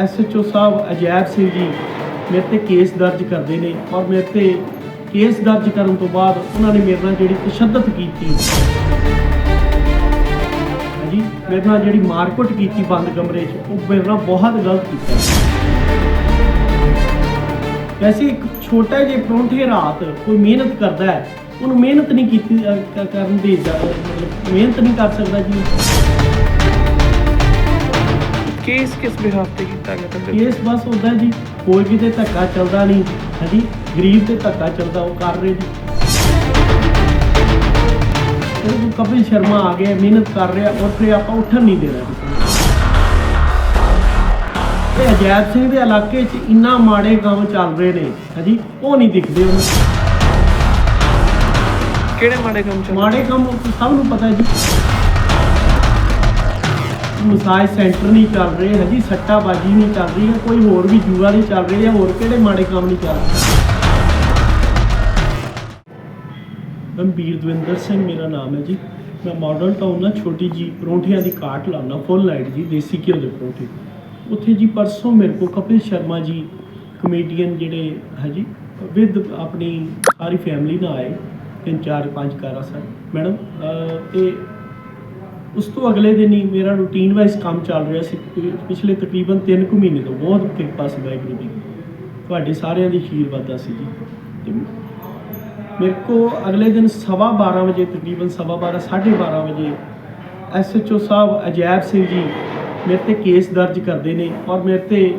SHO ਸਾਹਿਬ ਅਜੈਬ ਸਿੰਘ ਜੀ ਮੇਰੇ ਤੇ case ਦਰਜ ਕਰਦੇ ਨੇ ਔਰ ਮੇਰੇ ਤੇ ਕੇਸ ਦਰਜ ਕਰਨ ਤੋਂ ਬਾਅਦ ਉਹਨਾਂ ਨੇ ਮੇਰੇ ਨਾਲ ਜਿਹੜੀ ਤਸ਼ੱਦਦ ਕੀਤੀ। ਹਾਂਜੀ, ਮੇਰੇ ਨਾਲ ਜਿਹੜੀ ਮਾਰਕੁੱਟ ਕੀਤੀ ਬੰਦ ਕਮਰੇ 'ਚ, ਉਹ ਮੇਰੇ ਨਾਲ ਬਹੁਤ ਗਲਤ ਕੀਤਾ। ਵੈਸੇ ਇੱਕ ਛੋਟਾ ਜਿਹਾ ਪਰੌਂਠੇ ਰਾਤ ਕੋਈ ਮਿਹਨਤ ਕਰਦਾ ਹੈ, ਉਹਨੂੰ ਮਿਹਨਤ ਨਹੀਂ ਕੀਤੀ ਕਰਨ ਦੀ ਮਤਲਬ ਮਿਹਨਤ ਨਹੀਂ ਕਰ ਸਕਦਾ ਜੀ। ਕੇਸ ਕਿਸ ਬਿਹਾਫ ਤੇ ਕੀਤਾ ਗਿਆ ਤੁਹਾਡੇ ਕੇਸ ਬਸ ਹੁੰਦਾ ਜੀ ਕੋਈ ਕਿਤੇ ਧੱਕਾ ਚੱਲਦਾ ਨਹੀਂ ਹਾਂਜੀ ਗਰੀਬ ਤੇ ਧੱਕਾ ਚੱਲਦਾ ਉਹ ਕਰ ਰਹੇ ਜੀ। ਉਹ ਕਪਿਲ ਸ਼ਰਮਾ ਆ ਗਿਆ ਮਿਹਨਤ ਕਰ ਰਿਹਾ ਰਿਹਾ ਆਪਾਂ ਉੱਠਣ ਨਹੀਂ ਦੇਣਾ ਇਹ ਅਜੈਬ ਸਿੰਘ ਦੇ ਇਲਾਕੇ 'ਚ ਇੰਨਾ ਮਾੜੇ ਕੰਮ ਚੱਲ ਰਹੇ ਨੇ ਹਾਂਜੀ ਉਹ ਨਹੀਂ ਦਿਖਦੇ ਉਹਨੂੰ। ਕਿਹੜੇ ਮਾੜੇ ਕੰਮ ਚੱਲ ਮਾੜੇ ਕੰਮ ਸਭ ਨੂੰ ਪਤਾ ਜੀ। ਮਸਾਜ ਸੈਂਟਰ ਨਹੀਂ ਚੱਲ ਰਹੇ ਹਾਂਜੀ ਸੱਟਾਬਾਜੀ ਨਹੀਂ ਚੱਲ ਰਹੀ ਹੈ ਕੋਈ ਹੋਰ ਵੀ ਜੂਆ ਨਹੀਂ ਚੱਲ ਰਹੀ ਜਾਂ ਹੋਰ ਕਿਹੜੇ ਮਾੜੇ ਕੰਮ ਨਹੀਂ ਚੱਲ ਰਹੇ। ਗੰਭੀਰ ਦਵਿੰਦਰ ਸਿੰਘ ਮੇਰਾ ਨਾਮ ਹੈ ਜੀ। ਮੈਂ ਮਾਡਲ ਟਾਊਨ ਨਾਲ ਛੋਟੀ ਜੀ ਪਰੌਂਠਿਆਂ ਦੀ ਕਾਟ ਲਾਉਣਾ ਫੁੱਲ ਲਾਈਟ ਜੀ ਦੇਸੀ ਘਿਓ ਦੇ ਪਰੌਂਠੇ। ਉੱਥੇ ਜੀ ਪਰਸੋਂ ਮੇਰੇ ਕੋ ਕਪਿਲ ਸ਼ਰਮਾ ਜੀ ਕਮੇਡੀਅਨ ਜਿਹੜੇ ਹੈ ਜੀ ਵਿਦ ਆਪਣੀ ਸਾਰੀ ਫੈਮਿਲੀ ਨਾਲ ਆਏ ਤਿੰਨ ਚਾਰ ਪੰਜ ਕਾਰਾਂ ਸਨ ਮੈਡਮ ਅਹ, ਉਸ ਤੋਂ ਅਗਲੇ ਦਿਨ ਹੀ ਮੇਰਾ ਰੂਟੀਨ ਵਾਈਜ਼ ਕੰਮ ਚੱਲ ਰਿਹਾ ਸੀ। ਪਿਛਲੇ ਤਕਰੀਬਨ 3 ਕੁ ਮਹੀਨੇ ਤੋਂ ਬਹੁਤ ਕਿਰਪਾ ਸੀ ਵਾਹਿਗੁਰੂ ਦੀ। ਤੁਹਾਡੇ ਸਾਰਿਆਂ ਦੀ ਆਸ਼ੀਰਵਾਦ ਸੀ ਜੀ। ਤੇ ਮੇਰੇ ਕੋ ਅਗਲੇ ਦਿਨ ਸਵਾ 12 ਵਜੇ, ਤਕਰੀਬਨ ਸਵਾ 12 12:30 ਵਜੇ ਐਸਐਚਓ ਸਾਹਿਬ ਅਜੈਬ ਸਿੰਘ ਜੀ ਮੇਰੇ ਤੇ ਕੇਸ ਦਰਜ ਕਰਦੇ ਨੇ ਔਰ ਮੇਰੇ ਤੇ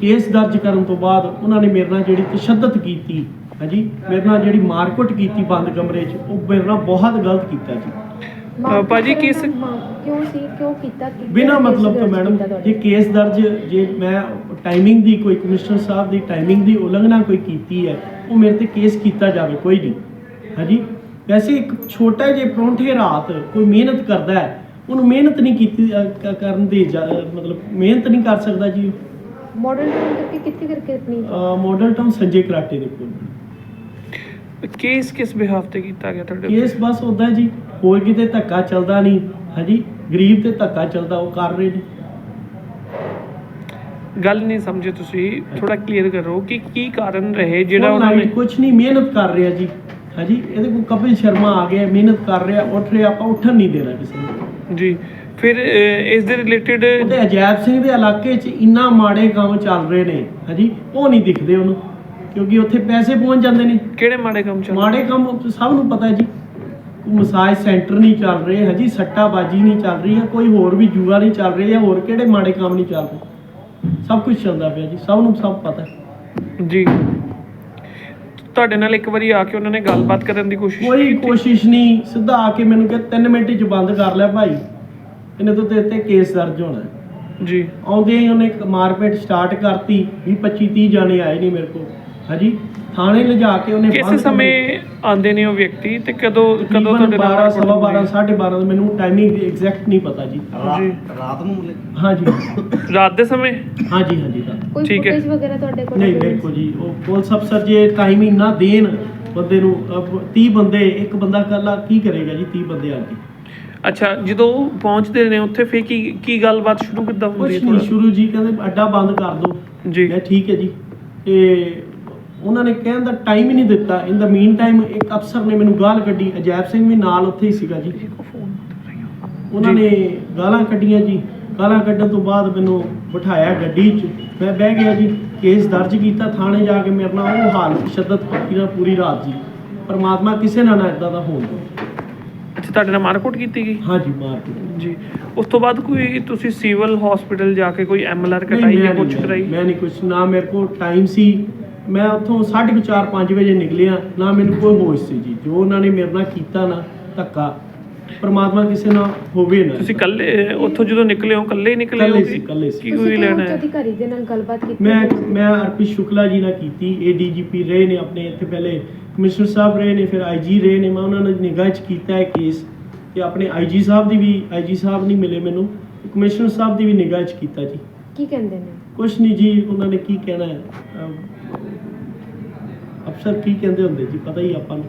ਕੇਸ ਦਰਜ ਕਰਨ ਤੋਂ ਬਾਅਦ ਉਹਨਾਂ ਨੇ ਮੇਰੇ ਨਾਲ ਜਿਹੜੀ ਤਸ਼ੱਦਦ ਕੀਤੀ, ਹਾਂਜੀ, ਮੇਰੇ ਨਾਲ ਜਿਹੜੀ ਮਾਰਕੁੱਟ ਕੀਤੀ ਬੰਦ ਕਮਰੇ 'ਚ, ਉਹ ਮੇਰੇ ਨਾਲ ਬਹੁਤ ਗਲਤ ਕੀਤਾ ਜੀ। ਅ, ਭਾਜੀ ਕਿਸ- ਕਿਉਂ ਸੀ? ਕਿਉਂ ਕੀਤਾ? ਕਿ ਬਿਨਾਂ ਕਿਉਂ ਮਤਲਬ ਤੋਂ ਦਰਜ ਮੈਡਮ ਕੀਤਾ ਤੁਹਾਡੇ? ਜੇ ਕੇਸ ਦਰਜ ਜੇ ਮੈਂ ਟਾਈਮਿੰਗ ਦੀ ਕੋਈ ਕਮਿਸ਼ਨਰ ਸਾਹਿਬ ਦੀ ਟਾਈਮਿੰਗ ਦੀ ਉਲੰਘਣਾ ਕੋਈ ਕੀਤੀ ਹੈ ਉਹ ਮੇਰੇ ਤੇ ਕੇਸ ਕੀਤਾ ਜਾਵੇ ਕੋਈ ਨਹੀਂ। ਹਾਂਜੀ? ਵੈਸੇ ਇੱਕ ਛੋਟਾ ਜਿਹਾ ਪਰੌਂਠੇ ਰਾਤ ਕੋਈ ਮਿਹਨਤ ਕਰਦਾ ਹੈ ਉਹਨੂੰ ਮਿਹਨਤ ਨਹੀਂ ਕੀਤੀ ਅ, ਕ- ਕਰਨ ਦੇ ਜਾ- ਮਤਲਬ ਮਿਹਨਤ ਨਹੀਂ ਕਰ ਸਕਦਾ ਜੀ। ਮਾਡਲ ਟਾਊਨ ਕਰਕੇ ਕਿੱਥੇ ਕਰਕੇ ਆਪਣੀ ਮਾਡਲ ਟਾਊਨ ਸੰਜੇ ਕਰਾਟੇ ਦੇ ਕੋਲ। ਕੇਸ ਕਿਸ ਬਿਹਾਫ ਤੇ ਕੀਤਾ ਗਿਆ ਤੁਹਾਡੇ ਕੇਸ ਬਸ ਉਦਾਂ ਜੀ ਕੋਈ ਕਿਤੇ ਧੱਕਾ ਚੱਲਦਾ ਨਹੀਂ। ਹਾਂਜੀ ਗਰੀਬ ਤੇ ਧੱਕਾ ਚੱਲਦਾ ਉਹ ਕਰ ਰਹੇ ਨੇ। ਗੱਲ ਨਹੀਂ ਸਮਝੇ ਤੁਸੀਂ ਥੋੜਾ ਕਲੀਅਰ ਕਰੋ ਕਿ ਕੀ ਕਾਰਨ ਰਹੇ ਜਿਹੜਾ ਉਹਨਾਂ ਨੇ ਕੁਝ ਨਹੀਂ ਮਿਹਨਤ ਕਰ ਰਿਹਾ ਜੀ। ਹਾਂਜੀ ਇਹਦੇ ਕੋਲ ਕਪਿਲ ਸ਼ਰਮਾ ਆ ਗਿਆ ਮਿਹਨਤ ਕਰ ਰਿਹਾ ਉੱਠ ਰਿਹਾ ਆਪਾਂ ਉੱਠਣ ਨਹੀਂ ਦੇਣਾ ਕਿਸੇ ਨੂੰ। ਜੀ ਫਿਰ ਇਸ ਦੇ ਰਿਲੇਟਡ ਉਹਦੇ ਅਜੈਬ ਸਿੰਘ ਦੇ ਇਲਾਕੇ 'ਚ ਇੰਨਾ ਮਾੜੇ ਕੰਮ ਚੱਲ ਰਹੇ ਨੇ ਹਾਂਜੀ ਉਹ ਨਹੀਂ ਦਿਖਦੇ ਉਹਨੂੰ ਕਿਉਂਕਿ ਉੱਥੇ ਪੈਸੇ ਪਹੁੰਚ ਜਾਂਦੇ ਨੇ। ਕਿਹੜੇ ਮਾੜੇ ਕੰਮ ਚੱਲ ਮਾੜੇ ਕੰਮ ਸਭ ਨੂੰ ਪਤਾ ਹੈ ਜੀ। ਮਸਾਜ ਸੈਂਟਰ ਨਹੀਂ ਚੱਲ ਰਹੇ ਹਾਂਜੀ ਸੱਟਾਬਾਜੀ ਨਹੀਂ ਚੱਲ ਰਹੀ ਹੈ ਕੋਈ ਹੋਰ ਵੀ ਜੂਆ ਨਹੀਂ ਚੱਲ ਰਹੀ ਹੈ ਹੋਰ ਕਿਹੜੇ ਮਾੜੇ ਕੰਮ ਨਹੀਂ ਚੱਲ ਰਹੇ। ਸਭ ਕੁਝ ਚੱਲਦਾ ਪਿਆ ਜੀ ਸਭ ਨੂੰ ਸਭ ਪਤਾ ਜੀ। ਤੁਹਾਡੇ ਨਾਲ ਇੱਕ ਵਾਰੀ ਆ ਕੇ ਉਹਨਾਂ ਨੇ ਗੱਲਬਾਤ ਕਰਨ ਦੀ ਕੋਸ਼ਿਸ਼ ਕੋਈ? ਕੋਸ਼ਿਸ਼ ਨਹੀਂ ਸਿੱਧਾ ਆ ਕੇ ਮੈਨੂੰ ਕਿਹਾ 3 ਮਿੰਟ ਚ ਬੰਦ ਕਰ ਲਿਆ ਭਾਈ। ਇਹਨੇ ਤੋਂ ਤੇਰੇ ਤੇ ਕੇਸ ਦਰਜ ਹੋਣਾ। ਜੀ। ਆਉਂਦੇ ਹੀ ਉਹਨੇ ਮਾਰਪੀਟ ਸਟਾਰਟ ਕਰਤੀ 20 25 30 ਜਾਣੇ ਆਏ ਨਹੀਂ ਮੇਰੇ ਕੋਲ। ਹਾਂਜੀ ਥਾਣੇ ਲਿਜਾ ਕੇ ਉਹਨੇ ਕਿਸ ਸਮੇਂ ਆਂਦੇ ਨੇ ਉਹ ਵਿਅਕਤੀ ਤੇ ਕਦੋਂ ਕਦੋਂ ਤੁਹਾਡੇ ਨਾਲ 12 ਸਵਾ 12 report 12:30 ਮੈਨੂੰ ਟਾਈਮਿੰਗ ਦੀ ਐਗਜ਼ੈਕਟ ਨਹੀਂ ਪਤਾ ਜੀ। ਜੀ ਰਾਤ ਨੂੰ ਮਿਲੇ? ਹਾਂਜੀ? ਰਾਤ ਦੇ ਸਮੇਂ? ਹਾਂਜੀ ਹਾਂਜੀ ਤਾਂ ਕੋਈ ਠੀਕ ਹੈ। ਫੁਟੇਜ ਵਗੈਰਾ ਤੁਹਾਡੇ ਕੋਲ ਨਹੀਂ ਮੇਰੇ ਕੋਲ ਜੀ। ਉਹ ਪੁਲਿਸ ਅਫਸਰ ਜੇ ਟਾਈਮਿੰਗ ਨਾ ਦੇਣ ਬੰਦੇ ਨੂੰ 30 ਬੰਦੇ ਇੱਕ ਬੰਦਾ ਇਕੱਲਾ ਕੀ ਕਰੇਗਾ ਜੀ 30 ਬੰਦੇ ਆ ਕੇ? ਅੱਛਾ ਜਦੋਂ ਪਹੁੰਚਦੇ ਨੇ ਉੱਥੇ ਫੇਰ ਕੀ ਕੀ ਗੱਲਬਾਤ ਸ਼ੁਰੂ ਕਿੱਦਾਂ ਕੁਛ ਹੁੰਦੀ ਹੈ ਨਹੀਂ ਥੋੜ੍ਹਾ? ਸ਼ੁਰੂ ਜੀ ਕਹਿੰਦੇ ਅੱਡਾ ਬੰਦ ਕਰ ਦਿਓ। ਜੀ। ਮੈਂ ਠੀਕ ਹੈ ਜੀ। ਤੇ ਉਹਨਾਂ ਨੇ ਕਹਿਣ ਦਾ ਟਾਈਮ ਹੀ ਨਹੀਂ ਦਿੱਤਾ। ਇਨ ਦਾ ਮੀਨ ਟਾਈਮ ਇੱਕ ਅਫਸਰ ਨੇ ਮੈਨੂੰ ਗਾਲ ਕੱਢੀ। ਅਜੈਬ ਸਿੰਘ ਵੀ ਨਾਲ ਉੱਥੇ ਹੀ ਸੀਗਾ ਜੀ। ਉਹਨਾਂ। ਨੇ ਗਾਲਾਂ ਕੱਢੀਆਂ ਜੀ। ਗਾਲਾਂ ਕੱਢਣ ਤੋਂ ਬਾਅਦ ਮੈਨੂੰ ਬਿਠਾਇਆ ਗੱਡੀ 'ਚ। ਮੈਂ ਬਹਿ ਗਿਆ ਜੀ। ਕੇਸ ਦਰਜ ਕੀਤਾ। ਥਾਣੇ ਜਾ ਕੇ ਮੇਰੇ ਨਾਲ ਉਹ ਹਾਲ ਸ਼ਿੱਦਤ ਪੱਕੀ ਨਾਲ ਪੂਰੀ ਰਾਤ ਜੀ। ਪਰਮਾਤਮਾ ਕਿਸੇ ਨਾਲ ਨਾ ਇਦਾਂ ਦਾ ਹੋਣ ਦੇ ਅੱਛਾ ਤੁਹਾਡੇ ਨਾਲ ਮਾਰਕੁੱਟ ਕੀਤੀ ਗਈ? ਹਾਂਜੀ ਮਾਰ ਦਿੱਤਾ। ਜੀ। ਉਸ ਤੋਂ ਬਾਅਦ ਕੋਈ ਤੁਸੀਂ ਸਿਵਲ ਹਸਪੀਟਲ ਜਾ ਕੇ ਕੋਈ ਐਮਐਲਆਰ ਕਟਾਈ ਜਾਂ ਕੁਝ ਕਰਾਈ? ਮੈਂ ਨਹੀਂ ਕੁਝ ਨਾ ਮੇਰੇ ਕੋਲ ਟਾਈਮ ਸੀ। ਮੈਂ ਉੱਥੋਂ 4:30 5 ਵਜੇ ਨਿਕਲਿਆ। ਨਾ ਮੈਨੂੰ ਕੋਈ ਹੋਸ਼ ਸੀ ਜੀ। ਜੋ ਉਹਨਾਂ ਨੇ ਮੇਰੇ ਨਾਲ ਕੀਤਾ ਨਾ ਧੱਕਾ। ਪਰਮਾਤਮਾ ਕਿਸੇ ਨਾਲ ਹੋਵੇ ਨਾ। ਤੁਸੀਂ ਕੱਲੇ ਉੱਥੋਂ ਜਦੋਂ ਨਿਕਲੇ ਹੋ ਕੱਲੇ ਹੀ ਨਿਕਲੇ ਹੋ ਸੀ, ਇਕੱਲੇ ਸੀ। ਕੀ ਕਿਹੜੇ ਲੈਣਾ ਹੈ? ਅਧਿਕਾਰੀ ਦੇ ਨਾਲ ਗੱਲਬਾਤ ਕੀਤੀ ਮੈਂ ਮੈਂ ਅਰਪਿਤ ਸ਼ੁਕਲਾ ਜੀ ਨਾਲ ਕੀਤੀ। ਏਡੀਜੀਪੀ ਰਹੇ ਨੇ ਆਪਣੇ ਇੱਥੇ ਪਹਿਲੇ। ਕਮਿਸ਼ਨਰ ਸਾਹਿਬ ਰਹੇ ਨੇ ਫਿਰ ਆਈਜੀ ਰਹੇ ਨੇ। ਮੈਂ ਉਹਨਾਂ ਨੇ ਨਿਗਾਹ 'ਚ ਕੀਤਾ ਹੈ ਕੇਸ ਤੇ ਆਪਣੇ ਆਈਜੀ ਸਾਹਿਬ ਦੀ ਵੀ ਆਈਜੀ ਸਾਹਿਬ ਨਹੀਂ ਮਿਲੇ ਮੈਨੂੰ। ਕਮਿਸ਼ਨਰ ਸਾਹਿਬ ਦੀ ਵੀ ਨਿਗਾਹ 'ਚ ਕੀਤਾ ਜੀ। ਕੀ ਕਹਿੰਦੇ ਨੇ? ਕੁਛ ਨਹੀਂ ਜੀ ਉਹਨਾਂ ਨੇ ਕੀ ਕਹਿਣਾ ਹੈ? ਅਫਸਰ ਕੀ ਕਹਿੰਦੇ ਹੁੰਦੇ ਜੀ ਪਤਾ ਹੀ ਆਪਾਂ ਨੂੰ।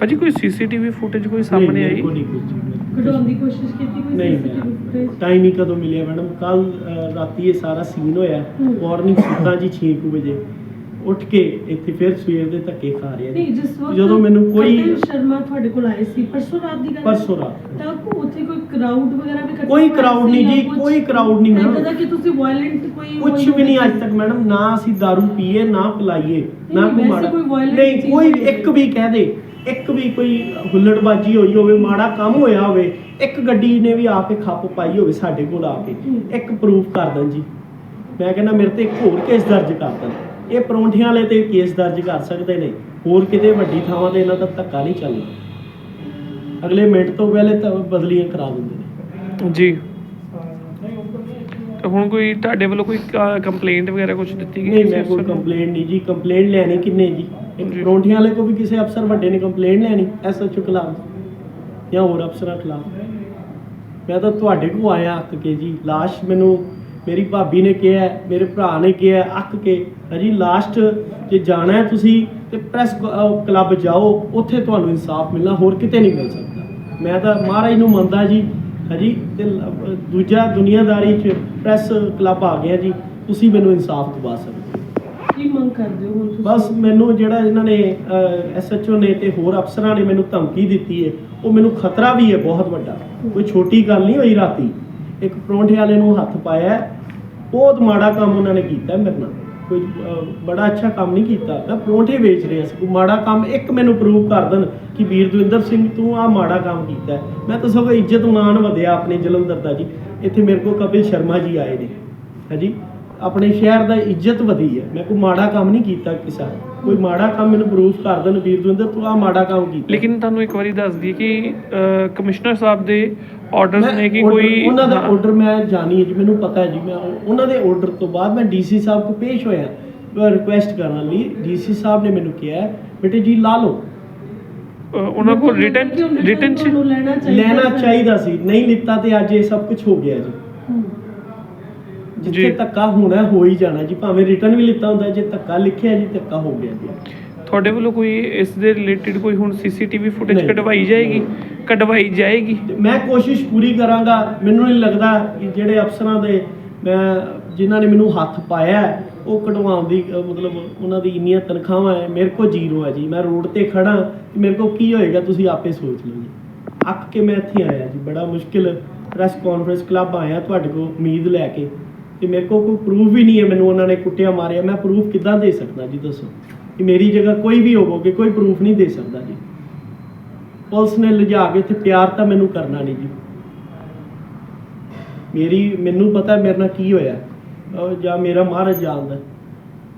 ਭਾਜੀ ਕੋਈ ਸੀਸੀਟੀਵੀ ਫੁਟੇਜ ਕੋਈ ਸਾਹਮਣੇ ਆਈ? ਕੋਲ ਨਹੀਂ ਕੁਝ ਕਢਾਉਣ ਦੀ ਕੋਸ਼ਿਸ਼ ਕੀਤੀ ਕੋਈ ਨਹੀਂ footage? ਟਾਈਮ ਹੀ ਕਦੋਂ ਮਿਲਿਆ ਮੈਡਮ? ਕੱਲ ਰਾਤੀ ਇਹ ਸਾਰਾ ਸੀਨ ਹੋਇਆ। ਹੂੰ। ਮਾਰਨਿੰਗ ਸੁੱਤਾ ਜੀ 6 ਵਜੇ। ਉੱਠ ਕੇ ਇੱਥੇ ਫਿਰ ਸਵੇਰ ਦੇ ਧੱਕੇ ਖਾ ਰਿਹਾ ਨਹੀਂ ਜੀ ਜਿਸ ਵਕਤ ਜਦੋਂ ਮੈਨੂੰ ਕੋਈ- ਕਪਿਲ ਸ਼ਰਮਾ ਤੁਹਾਡੇ ਕੋਲ ਆਏ ਸੀ ਪਰਸੋਂ ਰਾਤ ਦੀ ਗੱਲ ਹੈ? ਪਰਸੋਂ ਰਾਤ ਤਾਂ ਉੱਥੇ ਕੋਈ ਕਰਾਊਡ ਵਗੈਰਾ ਵੀ ਇਕੱਠਾ ਕੋਈ ਹੋਇਆ crowd ਸੀ ਨਹੀਂ ਜਾਂ ਜੀ, ਕੁਛ? ਕੋਈ crowd ਨਹੀਂ ਏਦਾਂ ਮੈਡਮ। ਦਾ ਕਿ ਤੁਸੀਂ ਵਾਇਲੈਂਟ ਕੋਈ ਕੁਝ ਵੀ ਨਹੀਂ ਅੱਜ ਤੱਕ ਮੈਡਮ ਨਾ ਅਸੀਂ दारू ਪੀਏ ਨਾ ਪਲਾਈਏ ਨਾ ਨਹੀਂ, ਕੋਈ ਵੈਸੇ ਮਾੜਾ ਕੋਈ violent ਨਹੀਂ ਚੀਜ਼ ਕੋਈ ਇੱਕ ਵੀ ਕਹਿ ਦੇ ਇੱਕ ਵੀ ਕੋਈ ਹੁੱਲੜਬਾਜੀ ਹੋਈ ਹੋਵੇ ਮਾੜਾ ਕੰਮ ਹੋਇਆ ਹੋਵੇ ਇੱਕ ਗੱਡੀ ਨੇ ਵੀ ਆ ਕੇ ਖੱਪ ਪਾਈ ਹੋਵੇ ਸਾਡੇ ਕੋਲ ਆ ਕੇ ਹੂੰ। ਇੱਕ ਪ੍ਰੂਫ ਕਰ ਦੇਣ ਜੀ ਮੈਂ ਕਹਿੰਦਾ ਮੇਰੇ ਤੇ ਇੱਕ ਹੋਰ ਕੇਸ ਦਰਜ ਕਰ ਦੇਣ ਇਹ ਪਰੌਂਠਿਆਂ ਵਾਲੇ ਤੇ ਕੇਸ ਦਰਜ ਕਰ ਸਕਦੇ ਨੇ। ਹੋਰ ਕਿਤੇ ਵੱਡੀ ਥਾਵਾਂ ਤੇ ਇਹਨਾਂ ਦਾ ਧੱਕਾ ਨਹੀਂ ਚੱਲਣਾ। ਅਗਲੇ ਮਿੰਟ ਤੋਂ ਪਹਿਲੇ ਤਾਂ ਬਦਲੀਆਂ ਕਰਾ ਦਿੰਦੇ ਨੇ। ਜੀ। ਹੁਣ ਕੋਈ ਤੁਹਾਡੇ ਵੱਲੋਂ ਕੋਈ ਕੰਪਲੇਂਟ ਵਗੈਰਾ ਕੁਝ ਦਿੱਤੀ ਗਈ ਨਹੀਂ ਮੈਂ ਕੋਈ? ਕੰਪਲੇਂਟ ਨਹੀਂ ਜੀ। ਕੰਪਲੇਂਟ ਲੈਣੀ ਕਿੰਨੇ ਜੀ। ਪਰੌਂਠਿਆਂ ਵਾਲੇ ਕੋ ਵੀ ਕਿਸੇ ਅਫਸਰ ਵੱਡੇ ਨੇ ਕੰਪਲੇਂਟ ਲੈਣੀ ਐਸਐਚਓ ਖਿਲਾਫ ਜਾਂ ਹੋਰ ਅਫਸਰਾਂ ਖਿਲਾਫ। ਮੈਂ ਤਾਂ ਤੁਹਾਡੇ ਕੋ ਆਇਆ ਅੱਕ ਕੇ ਜੀ। ਲਾਸ਼ ਮੈਨੂੰ ਮੇਰੀ ਭਾਬੀ ਨੇ ਕਿਹਾ ਮੇਰੇ ਭਰਾ ਨੇ ਕਿਹਾ ਅੱਕ ਕੇ ਅਜੀ ਲਾਸਟ ਜੇ ਜਾਣਾ ਹੈ ਤੁਸੀਂ ਤੇ ਪ੍ਰੈਸ ਕਲੱਬ ਜਾਓ ਉੱਥੇ ਤੁਹਾਨੂੰ ਇਨਸਾਫ ਮਿਲਣਾ ਹੋਰ ਕਿਤੇ ਨਹੀਂ ਮਿਲ ਸਕਦਾ ਮੈਂ ਤਾਂ ਮਹਾਰਾਜ ਨੂੰ ਮੰਨਦਾ ਜੀ ਹਾਂਜੀ ਤੇ ਦੂਜਾ ਦੁਨੀਆਦਾਰੀ ਚ ਪ੍ਰੈਸ ਕਲੱਬ ਆ ਗਿਆ ਜੀ ਤੁਸੀਂ ਮੈਨੂੰ ਇਨਸਾਫ ਦਿਵਾ ਸਕਦੇ ਹੋ। ਕੀ ਮੰਗ ਕਰਦੇ ਹੋ ਹੁਣ ਤੁਸੀਂ ਬਸ ਮੈਨੂੰ ਜਿਹੜਾ ਇਹਨਾਂ ਨੇ ਐਸਐਚਓ ਨੇ ਤੇ ਹੋਰ ਅਫਸਰਾਂ ਨੇ ਮੈਨੂੰ ਧਮਕੀ ਦਿੱਤੀ ਹੈ ਉਹ ਮੈਨੂੰ ਖਤਰਾ ਵੀ ਹੈ ਬਹੁਤ ਵੱਡਾ ਕੋਈ ਛੋਟੀ ਗੱਲ ਨਹੀਂ ਹੋਈ ਰਾਤੀ ਇੱਕ ਪਰੌਂਠੇ ਵਾਲੇ ਨੂੰ ਹੱਥ ਪਾਇਆ। ਬਹੁਤ ਮਾੜਾ ਕੰਮ ਉਹਨਾਂ ਨੇ ਕੀਤਾ ਮੇਰੇ ਨਾਲ। ਕੋਈ ਅਹ, ਬੜਾ ਅੱਛਾ ਕੰਮ ਨਹੀਂ ਕੀਤਾ। ਮੈਂ ਪਰੌਂਠੇ ਵੇਚ ਰਿਹਾ ਸੀ। ਕੋਈ ਮਾੜਾ ਕੰਮ ਇੱਕ ਮੈਨੂੰ ਪ੍ਰੂਵ ਕਰ ਦੇਣ ਕਿ ਵੀਰ ਦਵਿੰਦਰ ਸਿੰਘ ਤੂੰ ਆ ਮਾੜਾ ਕੰਮ ਕੀਤਾ ਹੈ। ਮੈਂ ਤਾਂ ਸਗੋਂ ਇੱਜ਼ਤ ਮਾਣ ਵਧਿਆ ਆਪਣੇ ਜਲੰਧਰ ਦਾ ਜੀ। ਇੱਥੇ ਮੇਰੇ ਕੋਲ ਕਪਿਲ ਸ਼ਰਮਾ ਜੀ ਆਏ ਨੇ। ਹਾਂਜੀ ਆਪਣੇ ਸ਼ਹਿਰ ਦਾ ਇੱਜ਼ਤ ਵਧੀ ਹੈ। ਮੈਂ ਕੋਈ ਮਾੜਾ ਕੰਮ ਨਹੀਂ ਕੀਤਾ ਕਿਸੇ। ਕੋਈ ਮਾੜਾ ਕੰਮ ਮੈਨੂੰ ਪ੍ਰੂਫ ਕਰ ਦੇਣ। ਵੀਰ ਦਵਿੰਦਰ ਤੂੰ ਆ ਮਾੜਾ ਕੰਮ ਕੀਤਾ। ਲੇਕਿਨ ਤੁਹਾਨੂੰ ਇੱਕ ਵਾਰੀ ਦੱਸ ਦਈਏ ਕਿ ਕਮਿਸ਼ਨਰ ਸਾਹਿਬ ਦੇ ਆਰਡਰਸ ਨੇ ਕਿ ਕੋਈ ਉਹਨਾਂ ਦਾ ਆਰਡਰ ਮੈਂ ਜਾਣੀ ਹੈ ਜੀ ਮੈਨੂੰ ਪਤਾ ਹੈ ਜੀ। ਮੈਂ ਉਹ- ਉਹਨਾਂ ਦੇ ਆਰਡਰ ਤੋਂ ਬਾਅਦ ਮੈਂ ਡੀਸੀ ਸਾਹਿਬ ਕੋ ਪੇਸ਼ ਹੋਇਆ। ਰਿਕੁਐਸਟ ਕਰਨ ਲਈ ਡੀਸੀ ਸਾਹਿਬ ਨੇ ਮੈਨੂੰ ਕਿਹਾ ਬੇਟੇ ਜੀ ਲਾ ਲਓ। ਉਹਨਾਂ ਕੋਲ ਰਿਟਨ ਰਿਟਨ ਲੈਣਾ ਚਾਹੀਦਾ ਸੀ। ਨਹੀਂ ਲਿੱਤਾ ਤੇ ਅੱਜ ਇਹ ਸਭ ਕੁਝ ਹੋ ਗਿਆ ਜੀ। ਜਿੱਥੇ। ਧੱਕਾ ਹੋਣਾ ਹੋ ਹੀ ਜਾਣਾ ਜੀ। ਭਾਵੇਂ ਰਿਟਰਨ ਵੀ ਲਿੱਤਾ ਹੁੰਦਾ ਜੇ ਧੱਕਾ ਲਿਖਿਆ ਜੀ ਧੱਕਾ ਹੋ ਗਿਆ ਜੀ। ਤੁਹਾਡੇ ਵੱਲੋਂ ਕੋਈ ਇਸ ਦੇ ਰਿਲੇਟਡ ਕੋਈ ਹੁਣ ਸੀਸੀਟੀਵੀ ਫੁਟੇਜ ਨਹੀਂ। ਕਢਵਾਈ ਜਾਏਗੀ? ਕਢਵਾਈ ਜਾਏਗੀ? ਤੇ ਮੈਂ ਕੋਸ਼ਿਸ਼ ਪੂਰੀ ਕਰਾਂਗਾ। ਮੈਨੂੰ ਨਹੀਂ ਲੱਗਦਾ ਕਿ ਜਿਹੜੇ ਅਫਸਰਾਂ ਦੇ ਮੈਂ ਜਿਨ੍ਹਾਂ ਨੇ ਮੈਨੂੰ ਹੱਥ ਪਾਇਆ ਹੈ, ਉਹ ਕਢਵਾਉਣ ਦੀ ਅਹ, ਮਤਲਬ ਉਹਨਾਂ ਦੀ ਇੰਨੀਆਂ ਤਨਖਾਹਾਂ ਹੈ ਮੇਰੇ ਕੋਲ ਜ਼ੀਰੋ ਹੈ ਜੀ। ਮੈਂ ਰੋਡ ਤੇ ਖੜਾ ਤੇ ਮੇਰੇ ਕੋਲ ਕੀ ਹੋਏਗਾ ਤੁਸੀਂ ਆਪੇ ਸੋਚ ਲਓ ਜੀ। ਅੱਕ ਕੇ ਮੈਂ ਇੱਥੇ ਆਇਆ ਜੀ। ਬੜਾ ਮੁਸ਼ਕਿਲ ਪ੍ਰੈਸ ਕਾਨਫਰੰਸ ਕਲੱਬ ਆਇਆ ਤੁਹਾਡੇ ਕੋਲ ਉਮੀਦ ਲੈ ਕੇ। ਤੇ ਮੇਰੇ ਕੋਲ ਕੋਈ ਪ੍ਰੂਫ ਵੀ ਨਹੀਂ ਹੈ, ਮੈਨੂੰ ਉਹਨਾਂ ਨੇ ਕੁੱਟਿਆ, ਮਾਰਿਆ। ਮੈਂ ਪ੍ਰੂਫ ਕਿੱਦਾਂ ਦੇ ਸਕਦਾ ਜੀ, ਦੱਸੋ? ਕਿ ਮੇਰੀ ਜਗ੍ਹਾ ਕੋਈ ਵੀ ਹੋਵੋਗੇ, ਕੋਈ ਪ੍ਰੂਫ ਨਹੀਂ ਦੇ ਸਕਦਾ ਜੀ। ਪੁਲਿਸ ਨੇ ਲਿਜਾ ਕੇ ਤੇ ਪਿਆਰ ਤਾਂ ਮੈਨੂੰ ਕਰਨਾ ਨਹੀਂ ਜੀ। ਮੇਰੀ, ਮੈਨੂੰ ਪਤਾ ਮੇਰੇ ਨਾਲ ਕੀ ਹੋਇਆ। ਜਾਂ ਮੇਰਾ ਮਹਾਰਾਜ ਜਾਣਦਾ।